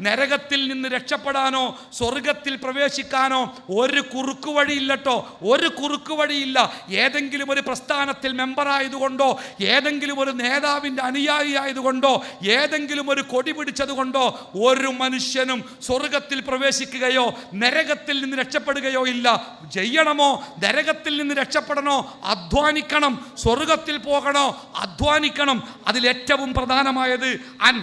നരകത്തിൽ നിന്ന് രക്ഷപ്പെടാനോ സ്വർഗത്തിൽ പ്രവേശിക്കാനോ ഒരു കുറുക്കു വഴിയില്ലട്ടോ. ഒരു കുറുക്കു വഴിയില്ല. ഏതെങ്കിലും ഒരു പ്രസ്ഥാനത്തിൽ മെമ്പറായതുകൊണ്ടോ ഏതെങ്കിലും ഒരു നേതാവിന്റെ അനുയായി ആയതുകൊണ്ടോ ഏതെങ്കിലും ഒരു കൊടി പിടിച്ചതുകൊണ്ടോ ഒരു മനുഷ്യനും സ്വർഗത്തിൽ പ്രവേശിക്കുകയോ നരകത്തിൽ നിന്ന് രക്ഷപ്പെടുകയോ ഇല്ല. ചെയ്യണമോ? നരകത്തിൽ നിന്ന് രക്ഷപ്പെടണോ? അധ്വാനിക്കണം. സ്വർഗത്തിൽ പോകണോ? അധ്വാനിക്കണം. അതിലേറ്റവും പ്രധാനമായത് അൻ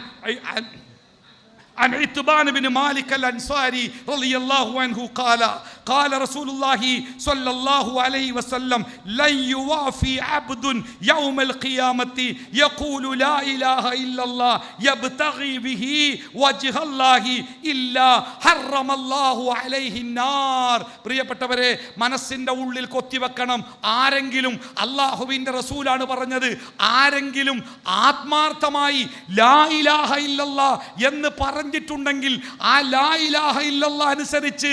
عن عتبان بن مالك الأنصاري رضي الله عنه قال قال رسول الله صلى الله عليه وسلم لن يوافي عبد يوم القيامة يقول لا إله إلا الله يبتغي به وجه الله إلا حرم الله عليه النار പ്രിയപ്പെട്ടവരെ മനസ്സിൻ്റെ ഉള്ളിൽ കൊത്തിവെക്കണം ആരെങ്കിലും അള്ളാഹുവിൻ്റെ റസൂലാണ് പറഞ്ഞത് ആരെങ്കിലും ആത്മാർത്ഥമായി ലാ ഇലാഹ ഇല്ലല്ലാ എന്ന് പറഞ്ഞിട്ടുണ്ടെങ്കിൽ ആ ലാ ഇലാഹ ഇല്ലല്ലാ അനുസരിച്ച്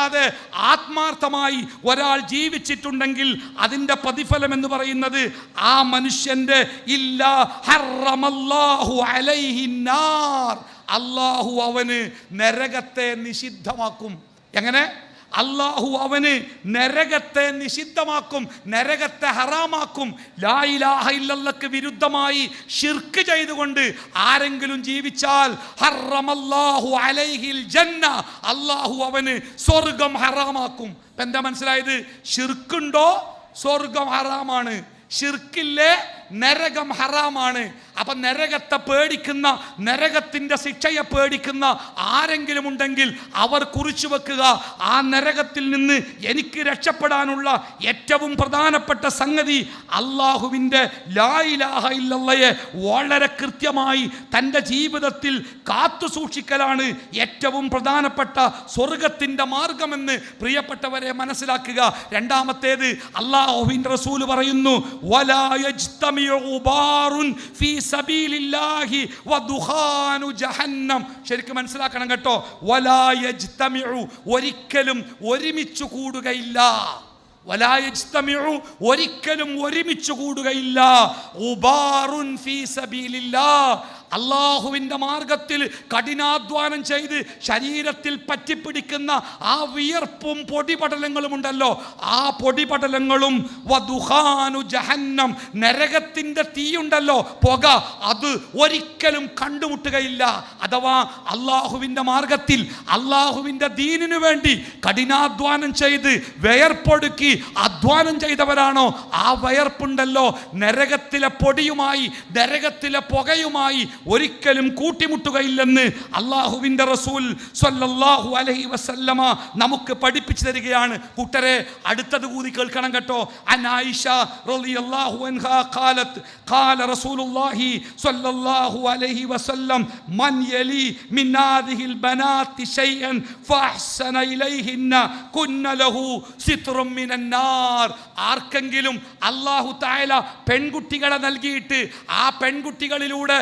ഷിർക്കില്ലാതെ ആത്മാർത്ഥമായി ഒരാൾ ജീവിച്ചിട്ടുണ്ടെങ്കിൽ അതിന്റെ പ്രതിഫലം എന്ന് പറയുന്നത് ആ മനുഷ്യന്റെ ഇല്ലാ ഹറമല്ലാഹു അലൈഹിന്നാർ നാർ. അള്ളാഹു അവന് നരകത്തെ നിഷിദ്ധമാക്കും. എങ്ങനെ? അള്ളാഹു അവന് നരകത്തെ നിഷിദ്ധമാക്കും നരകത്തെ ഹറാമാക്കും. ലായിലാഹ ഇല്ലല്ലക്ക് വിരുദ്ധമായി ഷിർക്ക് ചെയ്തുകൊണ്ട് ആരെങ്കിലും ജീവിച്ചാൽ ഹറമല്ലാഹു അലൈഹിൽ ജന്ന. അള്ളാഹു അവന് സ്വർഗം ഹറാമാക്കും. എന്താ മനസ്സിലായത്? ഷിർക്കുണ്ടോ സ്വർഗം ഹറാമാണ്. ഷിർക്കില്ലേ നരകം ഹറാമാണ്. അപ്പൊ നരകത്തെ പേടിക്കുന്ന നരകത്തിന്റെ ശിക്ഷയെ പേടിക്കുന്ന ആരെങ്കിലും ഉണ്ടെങ്കിൽ അവർ കുറിച്ചു വെക്കുക. ആ നരകത്തിൽ നിന്ന് എനിക്ക് രക്ഷപ്പെടാനുള്ള ഏറ്റവും പ്രധാനപ്പെട്ട സംഗതി അള്ളാഹുവിന്റെ ലായിലാഹ ഇല്ലയെ വളരെ കൃത്യമായി തന്റെ ജീവിതത്തിൽ കാത്തു സൂക്ഷിക്കലാണ് ഏറ്റവും പ്രധാനപ്പെട്ട സ്വർഗത്തിന്റെ മാർഗമെന്ന് പ്രിയപ്പെട്ടവരെ മനസ്സിലാക്കുക. രണ്ടാമത്തേത് അള്ളാഹുവിന്റെ റസൂൽ പറയുന്നു "വലാ ശരിക്കും മനസ്സിലാക്കണം കേട്ടോ. ഒരിക്കലും ഒരുമിച്ച് കൂടുകയില്ല. ഒരിക്കലും ഒരുമിച്ച് കൂടുകയില്ല. അള്ളാഹുവിന്റെ മാർഗത്തിൽ കഠിനാധ്വാനം ചെയ്ത് ശരീരത്തിൽ പറ്റിപ്പിടിക്കുന്ന ആ വിയർപ്പും പൊടിപടലങ്ങളും ഉണ്ടല്ലോ ആ പൊടിപടലങ്ങളും വധുഹാനു ജഹന്നം. നരകത്തിന്റെ തീയുണ്ടല്ലോ. പുക അത് ഒരിക്കലും കണ്ടുമുട്ടുകയില്ല. അഥവാ അള്ളാഹുവിന്റെ മാർഗത്തിൽ അള്ളാഹുവിന്റെ ദീനിനു വേണ്ടി കഠിനാധ്വാനം ചെയ്ത് വിയർപ്പൊടുക്കി അധ്വാനം ചെയ്തവരാണോ? ആ വിയർപ്പുണ്ടല്ലോ. നരകത്തിലെ പൊടിയുമായി നരകത്തിലെ പുകയുമായി ഒരിക്കലും കൂട്ടിമുട്ടുകയില്ലെന്ന് അള്ളാഹുവിന്റെ റസൂൽ സ്വല്ലല്ലാഹു അലൈഹി വസല്ലമ നമുക്ക് പഠിപ്പിച്ചു തരികയാണ്. കൂട്ടരെ അടുത്തത് കൂടി കേൾക്കണം കേട്ടോ. അനായിഷ റളിയല്ലാഹു അൻഹാ ഖാലത്ത് ഖാല റസൂലുള്ളാഹി സ്വല്ലല്ലാഹു അലൈഹി വസല്ലം മൻ യലി മിൻ ഹാദിഹിൽ ബനാത്തി ശൈഅൻ ഫഅഹ്സന ഇലൈഹിന്ന കുന്ന ലഹു സിത്റും മിനൻ നാർ. ആർക്കെങ്കിലും അല്ലാഹു തആല പെൺകുട്ടികളെ നൽകിയിട്ട് ആ പെൺകുട്ടികളിലൂടെ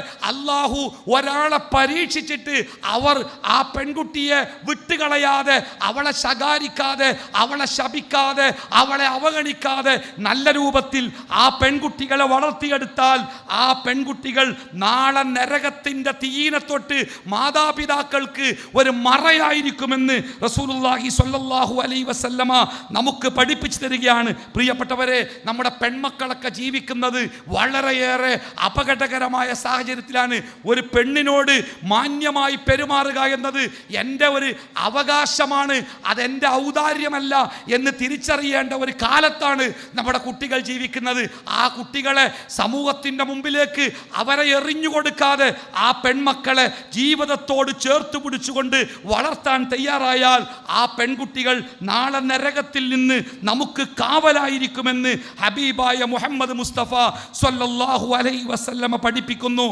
അള്ളാഹു ഒരാളെ പരീക്ഷിച്ചിട്ട് അവർ ആ പെൺകുട്ടിയെ വിട്ടുകളയാതെ അവളെ ശകാരിക്കാതെ അവളെ ശപിക്കാതെ അവളെ അവഗണിക്കാതെ നല്ല രൂപത്തിൽ ആ പെൺകുട്ടികളെ വളർത്തിയെടുത്താൽ ആ പെൺകുട്ടികൾ നാളെ നരകത്തിന്റെ തീയിനെ തൊട്ട് മാതാപിതാക്കൾക്ക് ഒരു മറയായിരിക്കുമെന്ന് റസൂലുള്ളാഹി സ്വല്ലല്ലാഹു അലൈഹി വസല്ലമ നമുക്ക് പഠിപ്പിച്ചു തരികയാണ്. പ്രിയപ്പെട്ടവരെ നമ്മുടെ പെൺമക്കളൊക്കെ ജീവിക്കുന്നത് വളരെയേറെ അപകടകരമായ സാഹചര്യത്തിലാണ്. ഒരു പെണ്ണിനോട് മാന്യമായി പെരുമാറുക എന്നത് എന്റെ ഒരു അവകാശമാണ് അതെന്റെ ഔദാര്യമല്ല എന്ന് തിരിച്ചറിയേണ്ട ഒരു കാലത്താണ് നമ്മുടെ കുട്ടികൾ ജീവിക്കുന്നത്. ആ കുട്ടികളെ സമൂഹത്തിന്റെ മുമ്പിലേക്ക് അവരെ എറിഞ്ഞു കൊടുക്കാതെ ആ പെൺമക്കളെ ജീവിതത്തോട് ചേർത്ത് പിടിച്ചുകൊണ്ട് വളർത്താൻ തയ്യാറായാൽ ആ പെൺകുട്ടികൾ നാളെ നരകത്തിൽ നിന്ന് നമുക്ക് കാവലായിരിക്കുമെന്ന് ഹബീബായ മുഹമ്മദ് മുസ്തഫ സ്വല്ലാഹു അലൈ വസല്ലമ പഠിപ്പിക്കുന്നു.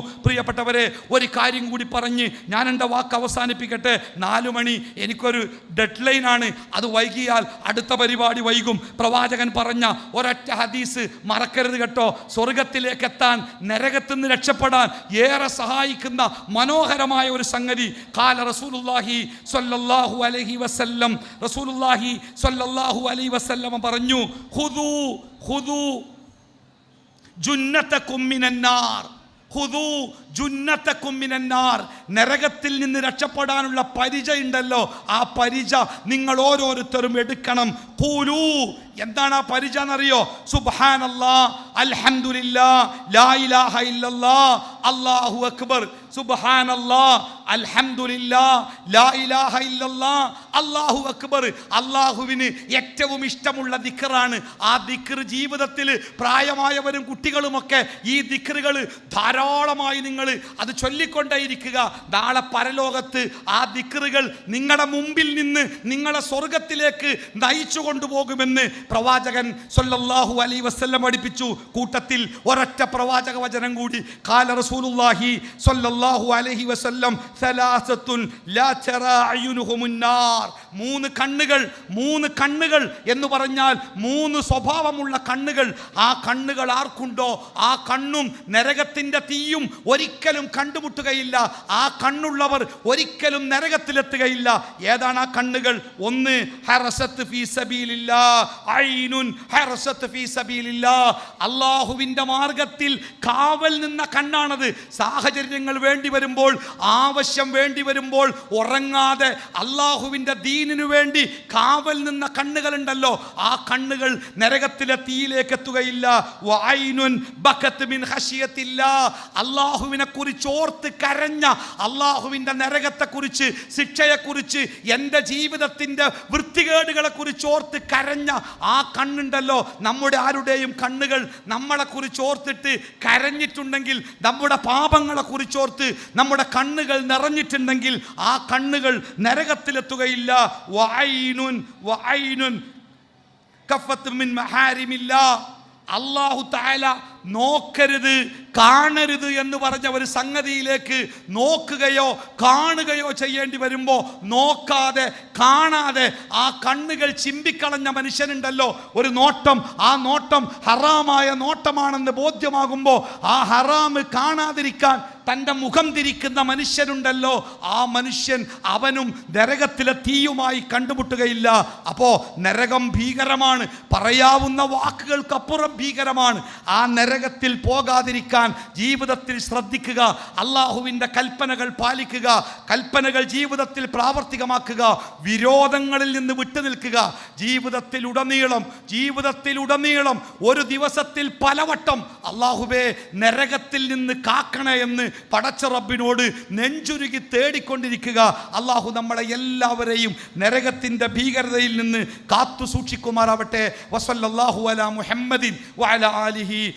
പ്രിയപ്പെട്ടവരെ ഒരു കാര്യം കൂടി പറഞ്ഞ് ഞാൻ എന്റെ വാക്ക് അവസാനിപ്പിക്കട്ടെ. നാലു മണി എനിക്കൊരു ഡെഡ് ലൈനാണ് അത് വൈകിയാൽ അടുത്ത പരിപാടി വൈകും. പ്രവാചകൻ പറഞ്ഞ ഒരൊറ്റ ഹദീസ് മറക്കരുത് കേട്ടോ. സ്വർഗത്തിലേക്ക് എത്താൻ നരകത്തിൽ നിന്ന് രക്ഷപ്പെടാൻ ഏറെ സഹായിക്കുന്ന മനോഹരമായ ഒരു സംഗതി. കാല റസൂലുള്ളാഹി സ്വല്ലല്ലാഹു അലൈഹി വസല്ലം. റസൂലുള്ളാഹി സ്വല്ലല്ലാഹു അലൈഹി വസല്ലം പറഞ്ഞു മിനന്നാർ ഹുദൂ ജുന്നത്തക്കും മിനന്നാർ. നരകത്തിൽ നിന്ന് രക്ഷപ്പെടാനുള്ള പരിച ഉണ്ടല്ലോ ആ പരിച നിങ്ങൾ ഓരോരുത്തരും എടുക്കണം. എന്താണ് ആ പരിച എന്നറിയോ സുബ്ഹാനല്ലാ അൽഹംദുലില്ലാ ലാ ഇലാഹ ഇല്ലല്ലാ അല്ലാഹു അക്ബർ. സുബ്ഹാനല്ലാ അൽഹംദുലില്ലാ ലാ ഇലാഹ ഇല്ലല്ലാ അല്ലാഹു അക്ബർ. അള്ളാഹുവിന് ഏറ്റവും ഇഷ്ടമുള്ള ദിക്കറാണ് ആ ദിക്കർ ജീവിതത്തിൽ പ്രായമായവരും കുട്ടികളുമൊക്കെ ഈ ദിക്കറുകൾ ധാരാളമായി നിങ്ങൾ അത് ചൊല്ലിക്കൊണ്ടേയിരിക്കുക. നാളെ പരലോകത്ത് ആ ദിക്കറുകൾ നിങ്ങളുടെ മുമ്പിൽ നിന്ന് നിങ്ങളെ സ്വർഗത്തിലേക്ക് നയിച്ചു കൊണ്ടുപോകുമെന്ന് പ്രവാചകൻ സൊല്ലാഹു അലൈ വസ്ല്ലം പഠിപ്പിച്ചു. കൂട്ടത്തിൽ ഒരൊറ്റ പ്രവാചക വചനം കൂടി. കാല റസൂലുല്ലാഹി സൊല്ലാഹു അലൈഹി വസ്ല്ലം സലാസത്തുൻ ലാ മൂന്ന് കണ്ണുകൾ മൂന്ന് കണ്ണുകൾ എന്ന് പറഞ്ഞാൽ മൂന്ന് സ്വഭാവമുള്ള കണ്ണുകൾ. ആ കണ്ണുകൾ ആർക്കുണ്ടോ? ആ കണ്ണും നരകത്തിന്റെ തീയും ഒരിക്കലും കണ്ടുമുട്ടുകയില്ല. ആ കണ്ണുള്ളവർ ഒരിക്കലും നരകത്തിലെത്തുകയില്ല. ഏതാണ് ആ കണ്ണുകൾ? ഒന്ന് ഹറസത്ത് ഫീ സബീലില്ല. ഐനുൻ ഹറസത്ത് ഫീ സബീലില്ല. അള്ളാഹുവിന്റെ മാർഗത്തിൽ കാവൽ നിന്ന കണ്ണാണത്. സാഹചര്യങ്ങൾ വേണ്ടി വരുമ്പോൾ ആവശ്യം വേണ്ടി വരുമ്പോൾ ഉറങ്ങാതെ അള്ളാഹുവിന്റെ ദീനിനു വേണ്ടി കാവൽ നിന്ന കണ്ണുകളുണ്ടല്ലോ. ആ കണ്ണുകൾ നരകത്തിലെ തീയിലേക്ക് എത്തുകയില്ല അള്ളാഹുവിനെ കുറിച്ച് ഓർത്ത് കരഞ്ഞ അള്ളാഹുവിന്റെ നരകത്തെക്കുറിച്ച് ശിക്ഷയെക്കുറിച്ച് എന്റെ ജീവിതത്തിന്റെ വൃത്തികേടുകളെ കുറിച്ച് ഓർത്ത് കരഞ്ഞ ആ കണ്ണുണ്ടല്ലോ. നമ്മുടെ ആരുടെയും കണ്ണുകൾ നമ്മളെ കുറിച്ച് ഓർത്തിട്ട് കരഞ്ഞിട്ടുണ്ടെങ്കിൽ നമ്മുടെ പാപങ്ങളെ കുറിച്ചോർത്ത് നമ്മുടെ കണ്ണുകൾ നിറഞ്ഞിട്ടുണ്ടെങ്കിൽ ആ കണ്ണുകൾ നരകത്തിലെത്തുകയില്ല. അള്ളാഹു താല നോക്കരുത്. കാണരുത് എന്ന് പറഞ്ഞ ഒരു സംഗതിയിലേക്ക് നോക്കുകയോ കാണുകയോ ചെയ്യേണ്ടി വരുമ്പോൾ നോക്കാതെ കാണാതെ ആ കണ്ണുകൾ ചിമ്പിക്കളഞ്ഞ മനുഷ്യനുണ്ടല്ലോ. ഒരു നോട്ടം ആ നോട്ടം ഹറാമായ നോട്ടമാണെന്ന് ബോധ്യമാകുമ്പോൾ ആ ഹറാമ് കാണാതിരിക്കാൻ തന്റെ മുഖം തിരിക്കുന്ന മനുഷ്യനുണ്ടല്ലോ ആ മനുഷ്യൻ അവനും നരകത്തിലെ തീയുമായി കണ്ടുമുട്ടുകയില്ല. അപ്പോൾ നരകം ഭീകരമാണ്. പറയാവുന്ന വാക്കുകൾക്കപ്പുറം ഭീകരമാണ്. ആ നരകത്തിൽ പോകാതിരിക്കാൻ ജീവിതത്തിൽ ശ്രദ്ധിക്കുക അള്ളാഹുവിന്റെ കൽപ്പനകൾ പാലിക്കുക കൽപ്പനകൾ ജീവിതത്തിൽ പ്രാവർത്തികമാക്കുക വിരോധങ്ങളിൽ നിന്ന് വിട്ടുനിൽക്കുക. ജീവിതത്തിൽ ഉടനീളം ജീവിതത്തിൽ ഉടനീളം ഒരു ദിവസത്തിൽ പലവട്ടം അള്ളാഹുബേ നരകത്തിൽ നിന്ന് കാക്കണേ എന്ന് പടച്ച റബ്ബിനോട് നെഞ്ചുരുകി തേടിക്കൊണ്ടിരിക്കുക. അള്ളാഹു നമ്മളെ എല്ലാവരെയും നരകത്തിന്റെ ഭീകരതയിൽ നിന്ന് കാത്തു സൂക്ഷിക്കുമാറാവട്ടെ. വസല്ലാഹു അല മുഹമ്മദിൻ വഅല ആലിഹി